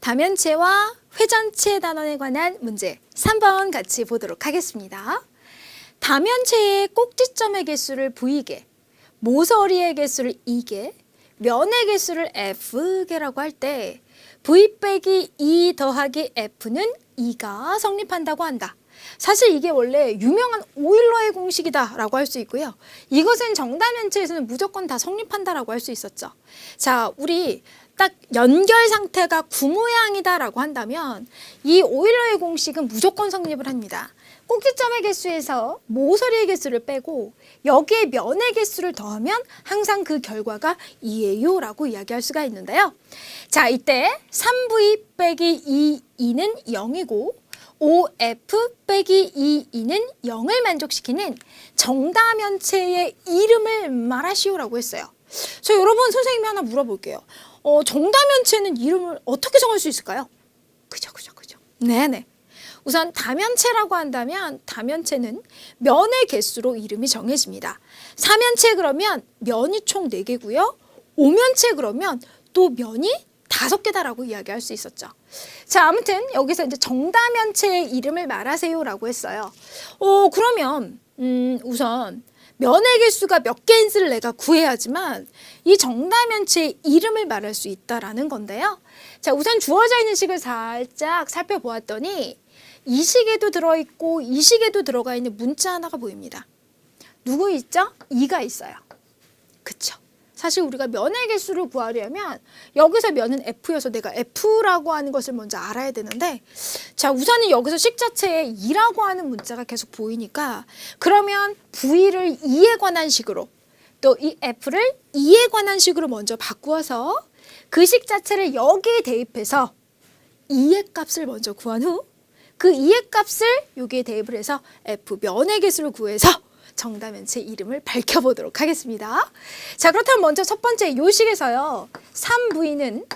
다면체와 회전체 단원에 관한 문제 3번 같이 보도록 하겠습니다. 다면체의 꼭지점의 개수를 V개, 모서리의 개수를 E개, 면의 개수를 F개라고 할 때 V 빼기 E 더하기 F는 2가 성립한다고 한다. 사실 이게 원래 유명한 오일러의 공식이다라고 할 수 있고요. 이것은 정다면체에서는 무조건 다 성립한다라고 할 수 있었죠. 자, 우리 딱 연결 상태가 구모양이다라고 한다면 이 오일러의 공식은 무조건 성립을 합니다. 꼭지점의 개수에서 모서리의 개수를 빼고 여기에 면의 개수를 더하면 항상 그 결과가 2예요라고 이야기할 수가 있는데요. 자, 이때 3v 빼기 2는 0이고 5f 빼기 2이는 0을 만족시키는 정다면체의 이름을 말하시오라고 했어요. 저 여러분 선생님이 하나 물어볼게요. 어, 정다면체는 이름을 어떻게 정할 수 있을까요? 그죠, 그죠, 그죠. 네네. 우선 다면체라고 한다면 다면체는 면의 개수로 이름이 정해집니다. 사면체 그러면 면이 총 4개고요. 오면체 그러면 또 면이 다섯 개다라고 이야기할 수 있었죠. 자, 아무튼 여기서 이제 정다면체의 이름을 말하세요라고 했어요. 어, 그러면 음, 우선 면의 개수가 몇 개인지를 내가 구해야지만 이 정다면체의 이름을 말할 수 있다라는 건데요. 자, 우선 주어져 있는 식을 살짝 살펴보았더니 이 식에도 들어있고 이 식에도 들어가 있는 문자 하나가 보입니다. 누구 있죠? 2가 있어요. 그쵸? 사실 우리가 면의 개수를 구하려면 여기서 면은 F여서 내가 F라고 하는 것을 먼저 알아야 되는데 자 우선은 여기서 식 자체에 2라고 하는 문자가 계속 보이니까 그러면 V를 2에 관한 식으로 또 이 F를 2에 관한 식으로 먼저 바꾸어서 그 식 자체를 여기에 대입해서 2의 값을 먼저 구한 후 그 2의 값을 여기에 대입을 해서 F 면의 개수를 구해서 정다면체 이름을 밝혀보도록 하겠습니다. 자 그렇다면 먼저 첫 번째 요식에서요. 3V는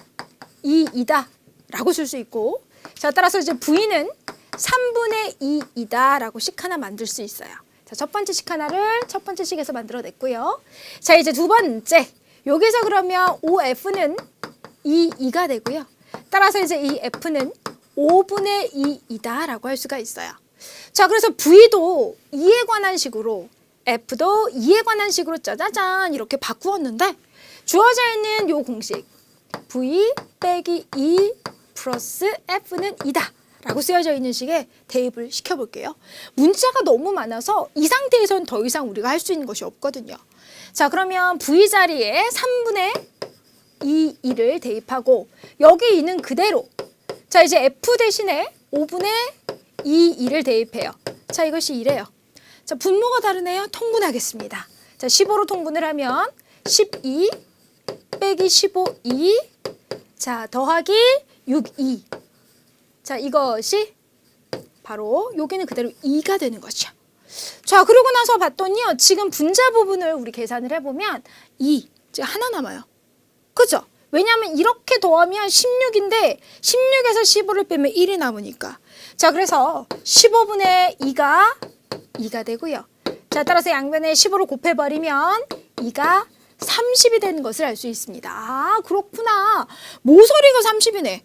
2이다 라고 쓸 수 있고 자 따라서 이제 V는 3분의 2이다 라고 식 하나 만들 수 있어요. 자 첫 번째 식 하나를 첫 번째 식에서 만들어냈고요. 자 이제 두 번째 여기서 그러면 OF는 2, 2가 되고요. 따라서 이제 이 F는 5분의 2이다 라고 할 수가 있어요. 자, 그래서 V도 2에 관한 식으로 F도 2에 관한 식으로 짜자잔 이렇게 바꾸었는데 주어져 있는 요 공식 V 빼기 2 플러스 F는 2다 라고 쓰여져 있는 식에 대입을 시켜볼게요. 문자가 너무 많아서 이 상태에선 더 이상 우리가 할 수 있는 것이 없거든요. 자, 그러면 V 자리에 3분의 2, 2를 대입하고 여기 2는 그대로 자, 이제 F 대신에 5분의 2, 2를 대입해요. 자, 이것이 이래요. 자, 분모가 다르네요. 통분하겠습니다. 자, 15로 통분을 하면 12 빼기 15, 2. 자, 더하기 6, 2. 자, 이것이 바로 여기는 그대로 2가 되는 거죠. 자, 그러고 나서 봤더니요. 지금 분자 부분을 우리 계산을 해 보면 2, 이제 하나 남아요. 그죠? 왜냐하면 이렇게 더하면 16인데 16에서 15를 빼면 1이 남으니까. 자, 그래서 15분의 2가 2가 되고요. 자, 따라서 양변에 15로 곱해버리면 2가 30이 되는 것을 알 수 있습니다. 아, 그렇구나. 모서리가 30이네.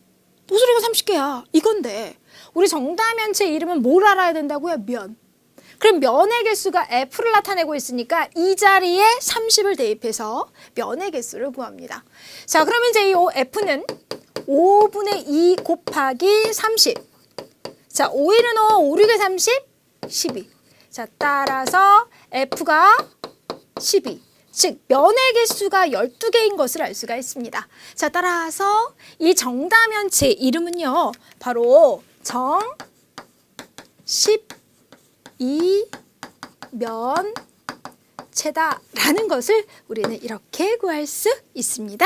모서리가 30개야. 이건데 우리 정다면체 이름은 뭘 알아야 된다고요? 면. 그럼 면의 개수가 F를 나타내고 있으니까 이 자리에 30을 대입해서 면의 개수를 구합니다. 자, 그러면 이제 이 F는 5분의 2 곱하기 30. 자, 5일은 5, 5, 6에 30, 12. 자, 따라서 F가 12. 즉, 면의 개수가 12개인 것을 알 수가 있습니다. 자, 따라서 이 정다면체 이름은요, 바로 정, 10, 이 면체다라는 것을 우리는 이렇게 구할 수 있습니다.